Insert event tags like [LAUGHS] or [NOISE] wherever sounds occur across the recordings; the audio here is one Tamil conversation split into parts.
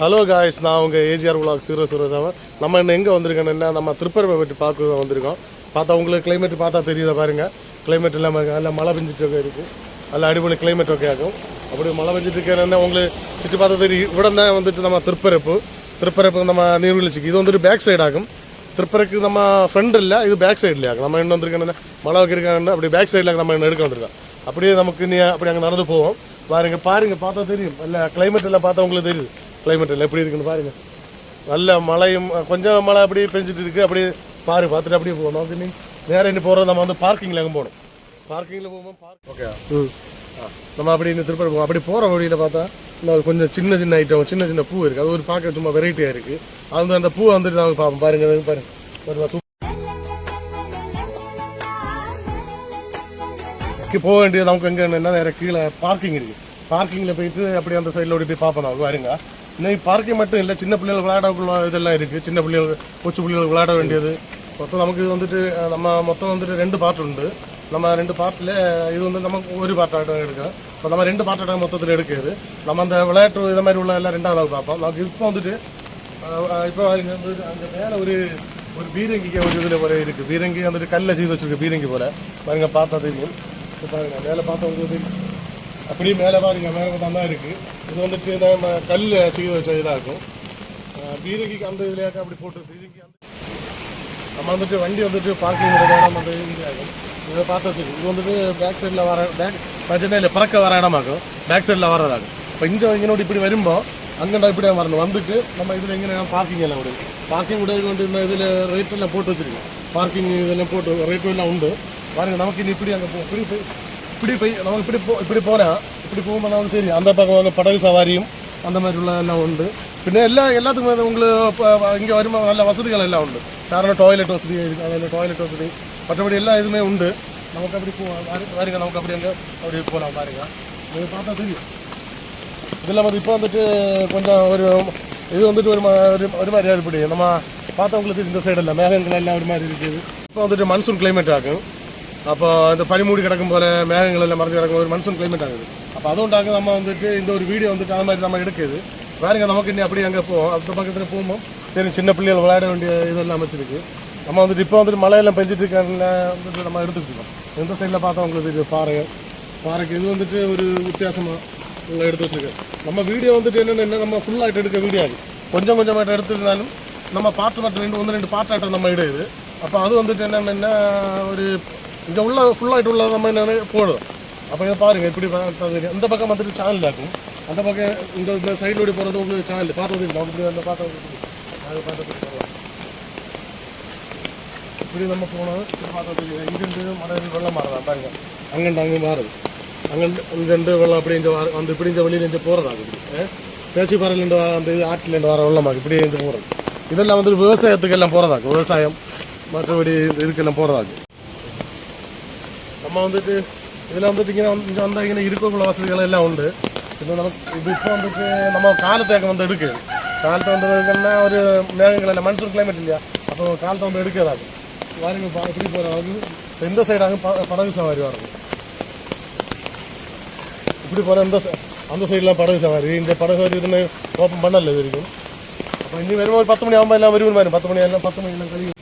ஹலோ காய்ஸ் நான் உங்கள் AGR vlog zero zero seven நம்ம இன்னும் எங்கே வந்திருக்கேன்னா நம்ம திருப்பரப்பை பற்றி பார்க்க வந்திருக்கோம். பார்த்தா உங்களுக்கு கிளைமேட் பார்த்தா தெரியுதா பாருங்கள் கிளைமேட் இல்லாமல் பாருங்க. நல்லா மழை பெஞ்சிட்டு இருக்குது நல்ல அடிப்படை கிளைமேட் ஓகே ஆகும். அப்படி மழை பெஞ்சிட்டு இருக்கேன்னா உங்களுக்கு சுற்றி பார்த்தா தெரியும். இவ்வளோ தான் வந்துட்டு நம்ம திருப்பரப்பு. திருப்பரப்பு நம்ம நீர்வீழ்ச்சிக்கு. இது வந்துட்டு பேக் சைடு ஆகும். திருப்பரக்கு நம்ம ஃப்ரெண்ட் இல்லை இது பேக் சைடில் ஆகும். நம்ம என்ன வந்திருக்கேன்னா மழை வைக்கிறக்கான அப்படி பேக் சைடில் நம்ம இன்னும் எடுக்க வந்திருக்கோம். அப்படியே நமக்கு நீ அப்படி அங்கே நடந்து போவோம். பாருங்க பாருங்கள் பார்த்தா தெரியும். இல்லை கிளைமேட் எல்லாம் பார்த்தா உங்களுக்கு தெரியுது. கிளைமேட் எல்லாம் எப்படி இருக்குன்னு பாருங்க. நல்ல மழையும் கொஞ்சம் மழை அப்படியே பெஞ்சிட்டு இருக்கு. அப்படியே பாரு பார்த்துட்டு அப்படியே போகணும் நீ நேரம் இன்னும் போகிறது நம்ம வந்து பார்க்கிங்கில் அங்கே போகணும். பார்க்கிங்கில் போகும்போது பார்க் ஓகே ம். நம்ம அப்படி இந்த திருப்பதி போவோம் அப்படி போகிற வழியில் பார்த்தா இன்னும் கொஞ்சம் சின்ன சின்ன ஐட்டம் சின்ன சின்ன பூ இருக்குது அது ஒரு பார்க்க சும்மா வெரைட்டியாக இருக்குது அது வந்து அந்த பூ வந்துட்டு நாங்கள் பார்ப்போம். பாருங்க அது பாருங்க. ஒரு சூ- இங்க போக வேண்டியது நமக்கு எங்கே என்ன நேரம் கீழே பார்க்கிங் இருக்கு. பார்க்கிங்கில் போயிட்டு அப்படி அந்த சைடில் ஓடி போய் பார்ப்போம். நமக்கு பாருங்க இன்னைக்கு பார்க்கிங் மட்டும் இல்லை சின்ன பிள்ளைகள் விளையாடக்குள்ள இதெல்லாம் இருக்குது சின்ன பிள்ளைகள் கொச்சு பிள்ளைகள் விளையாட வேண்டியது. மொத்தம் நமக்கு இது வந்துட்டு நம்ம மொத்தம் வந்துட்டு ரெண்டு பார்ட் உண்டு. நம்ம ரெண்டு பார்ட்டில் இது வந்து நமக்கு ஒரு பார்ட்டாட்டம் எடுக்கும் இப்போ நம்ம ரெண்டு பார்ட்டாட்டம் மொத்தத்தில் எடுக்கிறது. நம்ம அந்த விளையாட்டு இதை மாதிரி உள்ள எல்லாம் ரெண்டாவது பார்ப்போம். நமக்கு இப்போ வந்துட்டு இப்போ பாருங்க அங்கே மேலே ஒரு ஒரு பீரங்கிக்கு ஒரு இதில் போல இருக்குது பீரங்கி வந்துட்டு கல்லில் செய்து வச்சுருக்கு பீரங்கி போல். பாருங்கள் பார்த்தா தெரியும். இப்போ பாருங்கள் மேலே பார்த்தா உங்களுக்கு தெரியும். அப்படியே மேலே பாருங்க மேலே பார்த்தா தான் இருக்குது இது வந்துட்டு நம்ம கல் செய்து வச்ச இதாக இருக்கும். பீரங்கிக்கு அந்த இதுலையாக்க அப்படி போட்டு பீரங்கி அந்த நம்ம வந்துட்டு வண்டி வந்துட்டு பார்க்கிங் இடம் அந்த இது இதை பார்த்தா சரி. இது வந்துட்டு பேக் சைடில் வர பேக் பட்ஜெட்டில் பறக்க வர இடமாக்கும் பேக் சைடில் வர்றதாகும் இப்போ இங்கே இங்கனோடு இப்படி வரும்போ அங்கே இப்படி வரணும். வந்துட்டு நம்ம இதில் எங்கே பார்க்கிங் எல்லாம் விடுது பார்க்கிங் விட கொண்டு இந்த இதில் ரேட்டெல்லாம் போட்டு வச்சிருக்கோம் பார்க்கிங் இதெல்லாம் போட்டு ரேட்டு எல்லாம் உண்டு. பாருங்க நமக்கு இனி இப்படி அங்கே போய் இப்படி போய் நம்ம இப்படி போ இப்படி போனால் இப்படி போகும்போது நமக்கு தெரியும் அந்த பக்கம் படகு சவாரியும் அந்த மாதிரிയുള്ള எல்லாம் உண்டு. പിന്നെ എല്ലാ എല്ലാത്തും നിങ്ങൾ ഇങ്ങനെ വരുമ്പോൾ നല്ല വസതികളെല്ലാം ഉണ്ട് കാരണം ടോയ്ലറ്റ് വസതി അതായത് ടോയ്ലറ്റ് വസതി മറ്റപടി എല്ലാ ഇതുമേ ഉണ്ട് നമുക്ക് അവിടെ വാരുക നമുക്ക് അവിടെ അങ്ങ് അവിടെ പോകാം വാരുക பார்த்தா தெரியும். இதெல்லாம் வந்து இப்போ வந்துட்டு கொஞ்சம் ஒரு இது வந்துட்டு ஒரு ஒரு ஒரு மாதிரி ஏற்படுது நம்ம பார்த்தவங்களுக்கு இந்த சைடெல்லாம் மேகங்கள் எல்லாம் ஒரு மாதிரி இருக்குது. இப்போ வந்துட்டு மன்சூன் கிளைமேட் ஆகும். அப்போ இந்த பனிமூடி கிடக்கும் போல மேகங்களெல்லாம் மறைஞ்சு கிடக்கும் ஒரு மனுஷன் கிளைமேட் ஆகுது. அப்போ அதுകൊണ്ടാங்க நம்ம வந்துட்டு இந்த ஒரு வீடியோ வந்துட்டு அது மாதிரி நம்ம எடுக்குது. வேறுங்க நமக்கு இன்னும் அப்படியே அங்கே போவோம். அந்த பக்கத்தில் போகும்போது தெரியும் சின்ன பிள்ளைகள் விளையாட வேண்டிய இதெல்லாம் அமைச்சிருக்கு. நம்ம வந்துட்டு இப்போ வந்துட்டு மழையெல்லாம் பெஞ்சிட்டு இருக்கல வந்துட்டு நம்ம எடுத்துகிட்டு இருக்கோம் எந்த சைடில் பார்த்தா உங்களுக்கு இது பாறை பாறைக்கு இது வந்துட்டு ஒரு வித்தியாசமாக உங்களை எடுத்து வச்சுருக்கேன் நம்ம வீடியோ வந்துட்டு என்னென்ன நம்ம ஃபுல்லாகிட்டு எடுக்க வீடியோ கொஞ்சம் கொஞ்சமாக எடுத்துருந்தாலும் நம்ம பாட்டு மட்டும் ரெண்டு ஒன்று ரெண்டு பாட்டாட்டம் நம்ம இடையுது. அப்போ அது வந்துட்டு என்னென்னா ஒரு இங்கே உள்ள ஃபுல்லாகிட்டு உள்ள நம்ம என்ன போடுவோம் அப்போ இதை பாருங்க இப்படி பார்த்தா தெரியும். இந்த பக்கம் வந்துட்டு சேனல் ஆக்கும் அந்த பக்கம் இந்த இந்த சைடிலோடி போகிறது உங்களுக்கு சேனல் பார்த்தது இல்லை. அப்படி அந்த பார்த்தா அது பார்த்தது இல்லை. இப்படி நம்ம போனது பார்த்தது தெரியும் இங்கிருந்து மழை வெள்ளம் மாறலாம். பாருங்க. அங்கண்டு அங்கே மாறுது அங்கண்டு இங்கண்டு வெள்ளம் அப்படி இந்த வார அந்த இப்படி இந்த வெளியில் இருந்து போகிறதாங்க இப்படி பேசி பாறையிலேருந்து வர அந்த இது ஆற்றிலேருந்து வர வெள்ளமாக இப்படி இருந்து போகிறது இதெல்லாம் வந்து விவசாயத்துக்கு எல்லாம் போகிறதாக்கு விவசாயம் மற்றபடி இதுக்கெல்லாம் போகிறதாக்கு நம்ம வந்துட்டு இதில் வந்துட்டு இங்கே இங்கே வந்தால் இங்கே இருக்கக்குள்ள வசதிகள் எல்லாம் உண்டு. இன்னும் நமக்கு இது இப்போ வந்துட்டு நம்ம காலத்தேக்கம் வந்து எடுக்கு. காலத்தை வந்து எடுக்கணும்னா ஒரு மேகங்கள் இல்லை மன்சூன் கிளைமேட் இல்லையா? அப்போ காலத்தை வந்து எடுக்கிறதாகும் வாரிங்க பா- போகிற அளவுக்கு? எந்த சைடாக படகு சவாரி வரது இப்படி போகிற எந்த அந்த சைட்லாம் படகு சவாரி இந்த படகு சவாரி இதுன்னு ஓப்பன் பண்ணல இது வரைக்கும். அப்போ இனி வரும்போது பத்து மணி ஆகும்போது எல்லாம் வருவோம் மாதிரி பத்து மணி எல்லாம் பத்து மணி எல்லாம் கழிவு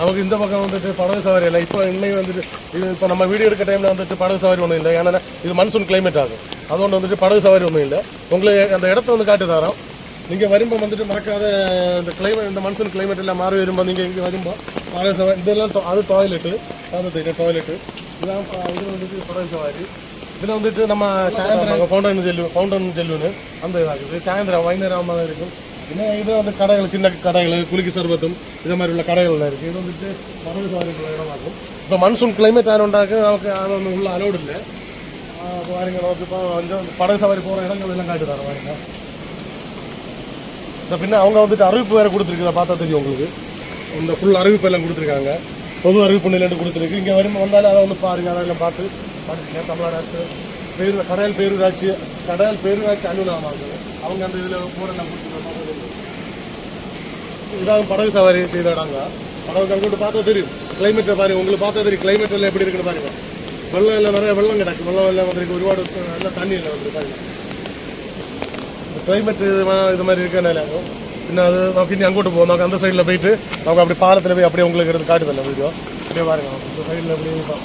நமக்கு இந்த பக்கம் வந்துட்டு படகு சவாரி இல்லை. இப்போ இன்னைக்கு வந்துட்டு இது இப்போ நம்ம வீடு எடுக்க டைமில் வந்துட்டு படகு சவாரி ஒன்றும் இல்லை. ஏன்னா இது மன்சூன் கிளைமேட் ஆகும். அதுകൊണ്ട് வந்துட்டு படகு சவாரி ஒன்றும் இல்லை. உங்களுக்கு அந்த இடத்த வந்து காட்டி தரோம் நீங்கள் வரும்போது வந்துட்டு மறக்காத இந்த கிளைமேட் இந்த மன்சூன் கிளைமேட் எல்லாம் மாறி வரும்போது நீங்கள் இங்கே வரும்போது படகு சவாரி இதெல்லாம் அது டாய்லெட்டு பார்த்துட்டு டாய்லெட்டு இதெல்லாம் இது வந்துட்டு படகு சவாரி. இதில் வந்துட்டு நம்ம சாயந்தரம் ஃபவுண்டன் ஜெல்லு ஃபவுண்டன் ஜெல்லுன்னு அந்த இதாக இதாகுது. சாயந்தரம் வைந்தேரம் இருக்கும். இன்னும் இது வந்து கடைகள் சின்ன கடைகள் குலுக்கி சர்பத்தும் இது மாதிரி உள்ள கடைகள்லாம் இருக்குது இது வந்துட்டு படகு சவாரி உள்ள இடமாகும். இப்போ மன்சூன் கிளைமேட் ஆனோண்டாக்க நமக்கு அது ஒன்று உள்ள அலோடு இல்லை. பாருங்க நமக்கு இப்போ படகு சவாரி போகிற இடங்கள் எல்லாம் காட்டு தரோம் பாருங்க. இந்த பின்ன அவங்க வந்துட்டு அறிவிப்பு வேறு கொடுத்துருக்குதா பார்த்தா தெரியும் உங்களுக்கு. இந்த ஃபுல் அறிவிப்பு எல்லாம் கொடுத்துருக்காங்க. பொது அறிவிப்பு நிலையம் கொடுத்துருக்கு. இங்கே வரும் வந்தாலும் அதை வந்து பாருங்க அதெல்லாம் பார்த்து. படிச்சுங்க தமிழ்நாடு அரசு பேரு கடையல் பேரூராட்சி கடையல் பேரூராட்சி அலுவலகமாக அவங்க அந்த இதில் போர்டெல்லாம் நம்ம இதாக படகு சவாரி செய்தோடாங்க படகு அங்கிட்டு பார்த்தா தெரியும். கிளைமேட்டை பாருங்க உங்களுக்கு பார்த்தா தெரியும் கிளைமேட் எல்லாம் எப்படி இருக்குன்னு பாருங்க. வெள்ளம் எல்லாம் நிறைய வெள்ளம் கிடக்கு. வெள்ளம் எல்லாம் வந்துருக்கு. ஒருபாடு எல்லாம் தண்ணி இல்லை வந்து பாருங்க. கிளைமேட் இது மாதிரி இருக்கனால இன்னும் அது நமக்கு இன்னும் அங்கோட்டு போவோம். நமக்கு அந்த சைடில் போயிட்டு நமக்கு அப்படி பாலத்தில் போய் அப்படியே உங்களுக்கு எடுத்து காட்டுதில்ல வீடியோ அப்படியே பாருங்க. இந்த சைடில் அப்படியே இருக்கும்.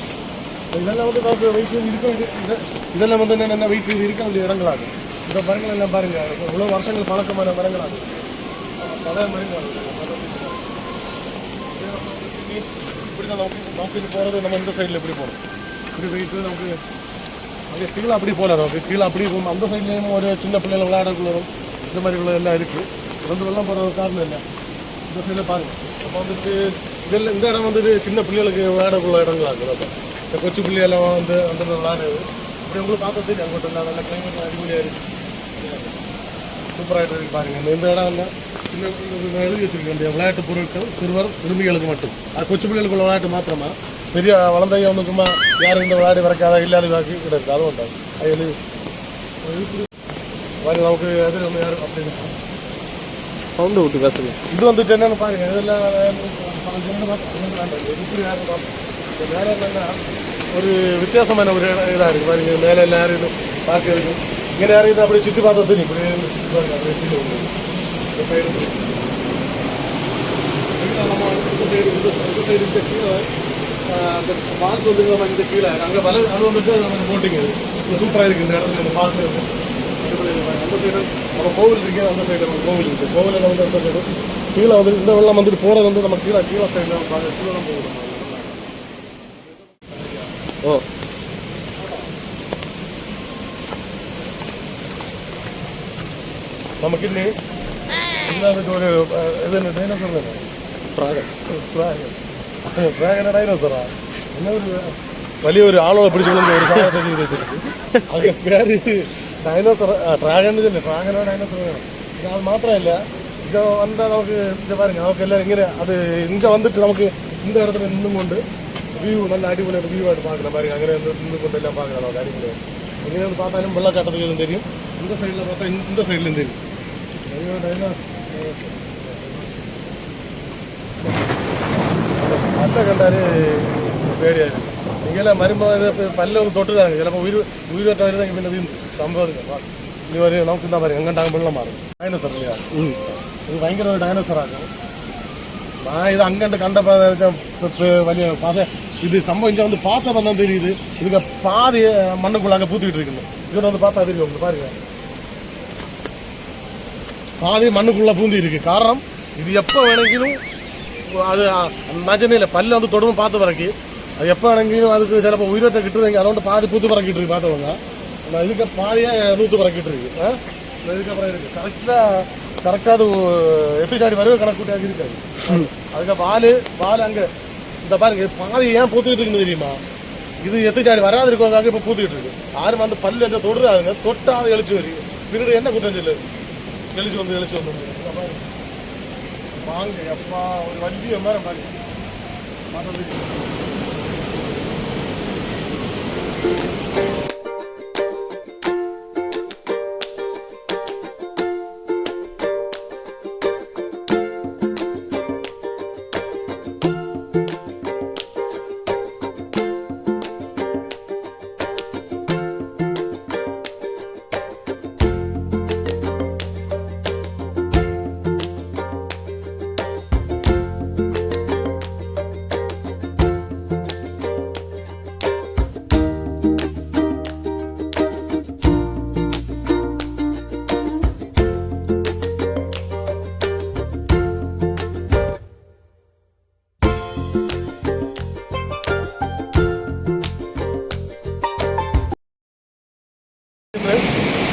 இதெல்லாம் வந்து நமக்கு வயசு இருக்க இதெல்லாம் வந்து என்னென்ன வெயிட் இருக்க வேண்டிய இடங்களாகும். இந்த மரங்கள் எல்லாம் பாருங்க. இவ்வளோ வருஷங்கள் பழக்கமான மரங்களாகும். இப்படி தான் நமக்கு நமக்கு இது போகிறது நம்ம இந்த சைடில் இப்படி போகிறோம் இப்படி போயிட்டு நமக்கு கீழே அப்படி போகல நமக்கு கீழே அப்படி போகும் அந்த சைட்லேயும் ஒரு சின்ன பிள்ளைகள் விளையாடக்குள்ளதும் இந்த மாதிரி உள்ள எல்லாம் இருக்குது ரெண்டு வெள்ளம் போகிற காரணம் இல்லை இந்த சைடில் பாருங்க. அப்போ வந்துட்டு இதெல்லாம் இந்த இடம் வந்துட்டு சின்ன பிள்ளைகளுக்கு விளையாடக்குள்ள இடங்களா இருக்குது அப்போ இந்த கொச்சு பிள்ளையெல்லாம் வந்து அந்த விளையாடுறது இப்படி உங்களுக்கு பார்த்தா தெரியும் அங்கிட்ட கிளைமேட் அடிப்படையாக இருக்குது சூப்பராகிட்டு இந்த இடம் இல்லை சின்ன பிள்ளைகளுக்கு எழுதி வச்சிருக்கேன் இந்த விளையாட்டு பொருட்கள் சிறுவர் சிறுமிகளுக்கு மட்டும் அது கொச்சு பிள்ளைகளுக்குள்ள விளையாட்டு மாத்திரமா பெரிய வளர்ந்தைய வந்து சும்மா யாரும் இந்த விளையாடி வரக்காத இல்லாத வாக்கி கூட இருக்கு அதுவும் உண்டாகும் அது எழுதி பாருங்க நமக்கு அது நம்ம யாரும் அப்படி இருக்கு. சவுண்டு விட்டு பேசுங்க இது வந்துட்டு என்னன்னு பாருங்க இதெல்லாம் ஜனங்க பார்த்து- ஜனங்க வேண்டாம். எப்படி யாரும் பார்ப்போம். இந்த மேலே இந்த சைடு நம்ம இந்த சைடு இந்த இந்த சைடு இந்த கீழே அந்த ஃபால்ஸ் வந்து நம்ம இந்த கீழே அங்கே வல அது வந்துட்டு நம்ம போட்டிங்க இது சூப்பராக இருக்குது இந்த இடத்துல நம்ம பார்க்குறது அந்த சைடு நம்ம கோவில் இருக்கு அந்த சைடு நம்ம கோவில் இருக்குது கோவிலில் வந்து அந்த சைடு கீழே வந்து இந்த வெள்ளம் வந்துட்டு போகிறது வந்து நம்ம கீழே கீழே சைடில் கீழே தான் ஓ நமக்கு ಇನ್ನೊಂದು ಜೋಡಿ ಇದನ್ನು ಡೈನೋಸರ್ പ്രാഗൻ പ്രാഗൻ പ്രാഗന ഡൈനോസറാ എന്നൊരു വലിയൊരു ആളോടെ പിടിച്ചുകൊണ്ട് ഒരു സാധനത്തെ ചെയ്ത് വെച്ചിട്ടുണ്ട് അത് പേര് ഡൈനോസർ ഡ്രാഗൺ തന്നെ ഡ്രാഗനോ ഡൈനോസർ ഇതാൾ മാത്രമല്ല ഇത് വന്നാൽ നമുക്ക് ഇത് പറയുക നമുക്ക് എല്ലാവരും ഇങ്ങനെ അത് ഇഞ്ച വന്നിട്ട് നമുക്ക് இந்த இடத்துல நின்று கொண்டு வியூ நல்ல அடிப்படையாக வியூவாக பார்க்கலாம் பாருங்க அங்கே நின்று கொண்டு எல்லாம் பார்க்கலாம் நமக்கு அடிப்படையாக எங்கேயிருந்து பார்த்தாலும் வெள்ளக்காட்டத்துக்கு தெரியும் இந்த சைடில் பார்த்தா இந்த சைட்லேயும் தெரியும் ஐயோ டைனோ പല്ല കണ്ടാല് പേടിയായിരുന്നു നിങ്ങളെ വരുമ്പോൾ ഇത് പല്ലൊന്ന് തൊട്ടതാണ് ചിലപ്പോൾ ഉയര് ഉയരൊറ്റ വരുന്നെങ്കിൽ പിന്നെ വീണ്ടും സംഭവം ഇനി ഒരു നമുക്ക് എന്താ പറയുക എങ്ങോട്ടാകും വെള്ളം മാറും ഡൈനോസർ അല്ലേ ഇത് ഭയങ്കര ഒരു ഡൈനോസറാണ് ആ ഇത് അങ്ങോട്ട് കണ്ടപ്പോൾ വലിയ പാത இது சம்பவம் இங்கே வந்து பார்த்தா தான் தெரியுது இதுக்கு பாதி மண்ணுக்குள்ள அங்கே பூத்திக்கிட்டு இருக்குது இது வந்து பார்த்தா தெரியும் உங்களுக்கு பாருங்க பாதி மண்ணுக்குள்ளே பூந்து இருக்குது காரணம் இது எப்போ வேணுங்கிலும் அது நான் சென்னையில் பல்லு வந்து தொடர்ந்து பார்த்து பிறக்கி அது எப்போ வேணுங்கிலும் அதுக்கு சிலப்போ உயிரோட்டை கிட்டுருங்க அதோட பாதி பூத்து பறக்கிட்டு இருக்கு பார்த்தவங்க. நான் இதுக்கு பாதியாக நூற்று பறக்கிட்டு இருக்கு. இதுக்கப்புறம் இருக்குது கரெக்டாக கரெக்டாக அது எத்திசாடி வரவே கணக்கூட்டியாக இருக்காது. அதுக்கு பால் பால் அங்கே இந்த பாருங்க பாதி ஏன் பூத்துக்கிட்டு இருக்குது தெரியுமா? இது எத்துச்சாடி வராது இருக்கவங்க இப்போ பூத்துக்கிட்டு இருக்கு. யாரும் வந்து பல்லு வச்சா தொடுறாங்க தொட்டாத எழுச்சி வரைக்கும் பின்னாடி என்ன குற்றம் சொல்லு எழுச்சி வந்து எழுச்சி வந்து. வாங்க அப்பா ஒரு வண்டியை மேலே பாருங்க மறந்துட்டு.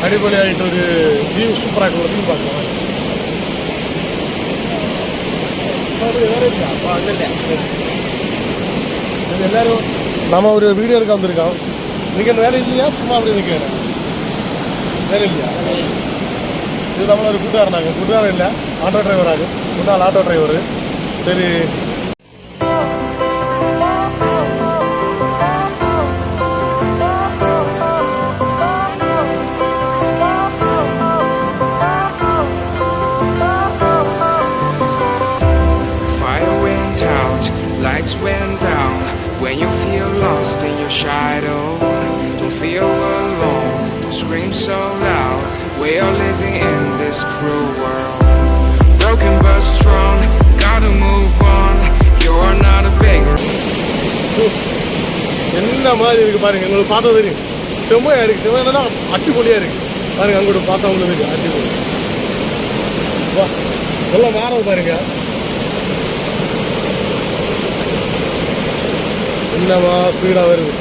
അടിപൊളിയായിട്ടൊരു വ്യൂ സൂപ്പറായിട്ടുള്ള വ്യൂ பார்க்கலாம் അത് വേറെ ഇല്ല അപ്പൊ അങ്ങനെയല്ല இது எல்லாரும் நம்ம ஒரு வீடியோ எடுக்க வந்திருக்கோம் நீங்கள் வேலை இல்லையா சும்மா அப்படி நிற்கிறேன் வேலை இல்லையா இது നമ്മളൊരു കൂട്ടുകാരനാകും കൂട്ടുകാരനില്ല ആട്ടോ ഡ്രൈവറാകും കൂട്ടാൾ ആട്ടോ ഡ്രൈവർ சரி என்ன மாதிரி இருக்கு பாருங்க எங்களுக்கு பார்த்தா தெரியும். செம்மையா இருக்கு. செம்மையா அட்டிப்பொலியா இருக்கு. பாருங்க அங்கிட்டு பார்த்தா உங்களுக்கு இருக்கு அட்டிப்பொலி வா எல்லாம் மாறது பாருங்க. என்னமா ஸ்பீடா வருது.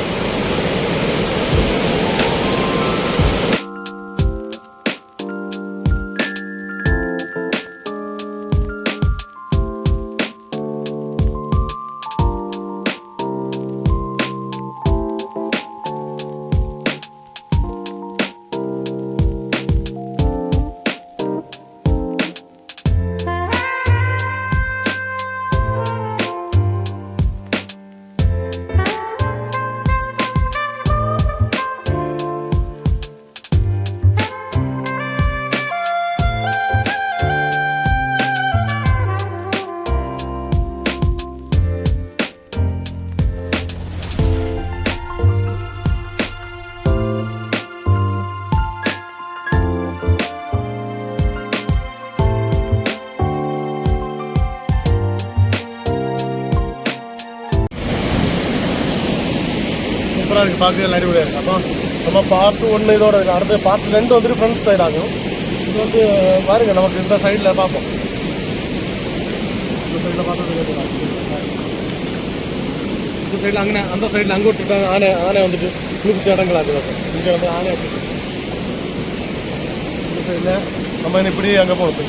சூப்பராக எல்லாம் பார்க்க அடிப்படையாக இருக்குது அப்போ நம்ம பார்ட் ஒன்று இதோட இருக்கு. அடுத்து பார்ட் ரெண்டு வந்துட்டு ஃப்ரண்ட் சைடு ஆகும். இது வந்து பாருங்கள் நமக்கு இந்த சைடில் பார்ப்போம். இந்த சைடில் பார்த்தது இந்த சைடில் அங்கே அந்த சைடில் அங்கே விட்டுட்டாங்க ஆனை ஆனை வந்துட்டு குளிப்பிச்சு இடங்களாக்கு இங்கே வந்து ஆனை அப்படி இந்த சைடில் நம்ம இப்படி அங்கே போகிறது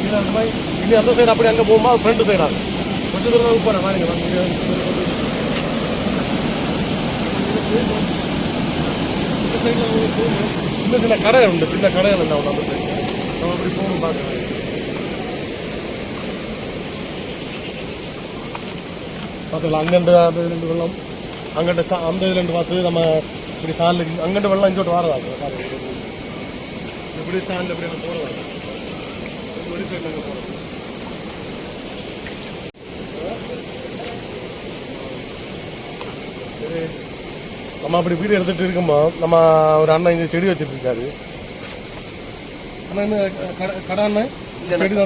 இது அந்த மாதிரி இது அந்த சைடு அப்படி அங்கே போகும்போது ஃப்ரண்ட் சைடாகும் கொஞ்சம் தூரம் போகிறேன் பாருங்க நான் இங்க வந்து- இந்த சைடில் உங்களுக்கு சின்ன சின்ன கடை உண்டு சின்ன கடைகள் என்ன உண்டு அந்த நம்ம அப்படி போகணும் பார்க்குறேன் பார்த்துக்கலாம் அங்கண்டு அந்த இதுலேருந்து வெள்ளம் அங்கண்ட சா அந்த இதுலேருந்து பார்த்து நம்ம இப்படி சாலில் அங்கண்டு வெள்ளம் இங்கோட்டு வரதாங்க பாருங்க. இப்படி சாலில் இப்படி நம்ம போகிறதாங்க ஒரு சைடில் அங்கே போகிறது சரி நம்ம அப்படி வீடு எடுத்துட்டு இருக்கும்போது நம்ம ஒரு அண்ணன் இங்கே செடி வச்சுட்டு இருக்காரு. அண்ணா என்ன கடை கடை அண்ணன் செடி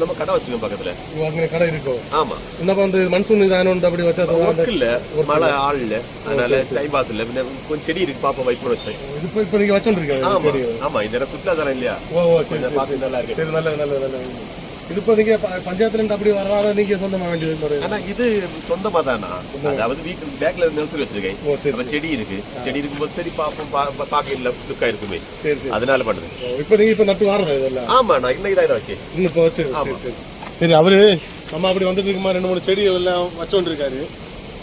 நம்ம கடை வச்சிருக்கோம் பக்கத்துல. அங்கே கடை இருக்கும் ஆமா. என்னப்பா வந்து மன்சூன் இதானு அப்படி வச்சா இல்ல. மழை ஆள் இல்ல. அதனால டைம் பாஸ் இல்ல. பின்ன கொஞ்சம் செடி இருக்கு பாப்பா வைக்கணும் வச்சேன் இப்போ இப்போ நீங்கள் வச்சுருக்காரு ஆமா. ஆமா இந்த சுற்றுலா இல்லையா? ஓ சரி நல்லா இருக்கு. சரி நல்லது நல்லது. நீங்கள் பஞ்சாயத்துலேருந்து அப்படி வராத நீங்கள் சொந்தமாக வேண்டியது முறை ஆனா இது சொந்தமா தானா? அதாவது வீட்டு பேக்ல நர்சரி வச்சிருக்கேன். அப்ப செடி இருக்கு. செடி இருக்கும்போது சரி பாப்போம் பா- பா- பார்க்க இல்ல லுக்கா இருக்குமே. சரி சரி. அதனால பண்ணுது. இப்போ நீங்கள் இப்போ நட்டு வாரதா இதெல்லாம்? ஆமா நான் இன்னைக்கு தான் இதை வைக்கேன் இப்போ வச்சு சரி சரி. சரி அவரு நம்ம அப்படி வந்துட்டு இருக்குமா ரெண்டு மூணு செடிகள் எல்லாம் வச்சோண்டு இருக்காரு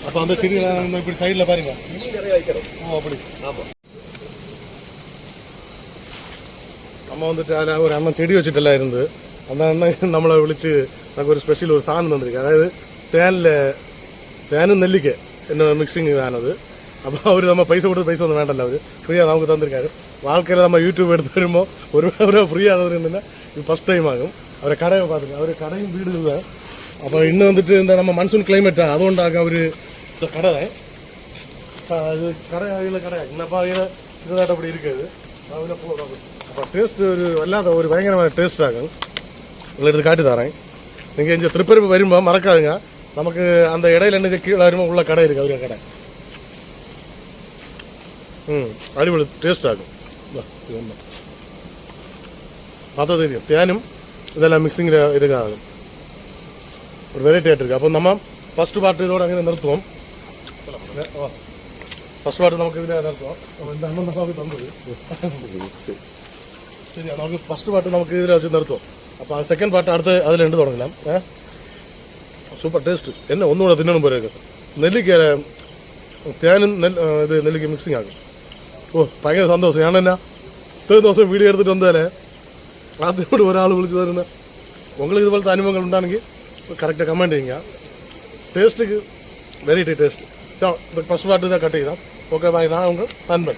அப்போ அந்த செடிகள் இப்படி சைடில் பாருங்க. இன்னும் நிறைய வைக்கிறோம் ஓ அப்படி. ஆமா. நம்ம வந்துட்டு அதில் ஒரு அண்ணன் செடி வச்சுட்டுலாம் இருந்து அந்த அண்ணன் [LAUGHS] நம்மளை விളിച്ച് നമുക്ക് ഒരു സ്പെഷ്യൽ ഒരു സാധനം തന്നിരിക്കുക അതായത് തേനിലെ തേനും നെല്ലിക്ക എന്ന മിക്സിങ് സാധനത് അപ്പോൾ அவர் நம்ம പൈസ கொடுத்து பைசா வந்து வேண்டாம் അവർ ஃப்ரீயாக നമുക്ക് தந்திருக்காரு. வாழ்க்கையில் நம்ம யூடியூப் எடுத்து வரும்போது ஒரு அவரை ஃப்ரீயாக இருந்ததுன்னா இது ஃபஸ்ட் டைம் ஆகும். அவரை கடையை பார்த்துங்க அவர் கடையும் வீடு இல்லை. அப்போ இன்னும் வந்துட்டு இந்த நம்ம மன்சூன் கிளைமேட்டா அதுகொண்டாக அவர் கடை. அது கடை வகையில் கடை. என்னப்பா வகையில் சின்னதாட்டம் அப்படி இருக்காது. அதில் போகிறோம் அப்போ டேஸ்ட்டு ஒரு வல்லாத ஒரு பயங்கரமான டேஸ்ட் ஆகும். உங்களை எடுத்து காட்டி தரேன் நீங்கள் இங்கே திருப்பரப்பு வரும்போது மறக்காதுங்க நமக்கு அந்த இடையில என்ன கீழே வரும்போது உள்ள கடை இருக்குது அவருடைய கடை ம் அடிப்பொழி டேஸ்ட் ஆகும் இந்தா, இது ஒன்று பார்த்தா தெரியும் தேனும் இதெல்லாம் மிக்சிங்கில் இருக்காகும் ஒரு வெரைட்டி ஆகிட்டு இருக்கு அப்போ நம்ம ஃபஸ்ட்டு பார்ட் இதோட அங்கே நிறுத்துவோம் ஃபர்ஸ்ட் வாட்டர் நமக்கு இதில் நிறுத்துவோம் அப்ப இந்த அண்ணன் தான் நமக்கு தந்தது சரி நமக்கு ஃபர்ஸ்ட் வாட்டர் நமக்கு இதில் வச்சு நிறுத்துவோம் അപ്പോൾ ആ സെക്കൻഡ് പാർട്ട് അടുത്ത് അതിലുണ്ട് തുടങ്ങലാം. സൂപ്പർ ടേസ്റ്റ് എന്നെ ഒന്നുകൂടെ തിന്നണം പോലെ നെല്ലിക്ക തേനും നെല്ല് ഇത് നെല്ലിക്ക മിക്സിങ് ആക്കും. ഓ ഭയങ്കര സന്തോഷം. ഞാൻ എന്നാ ഇത്രയും ദിവസം വീഡിയോ എടുത്തിട്ട് വന്നാലേ ആദ്യമോട് ഒരാൾ വിളിച്ചു തരുന്ന. ഉങ്ങൾ ഇതുപോലത്തെ അനുഭവങ്ങൾ ഉണ്ടാണെങ്കിൽ കറക്റ്റ് കമന്റ് ചെയ്യുക. Taste variety taste first part ഇതാ കട്ട് ചെയ്താൽ ഓക്കെ ബൈ നാ ഉണ്ട് നന്മ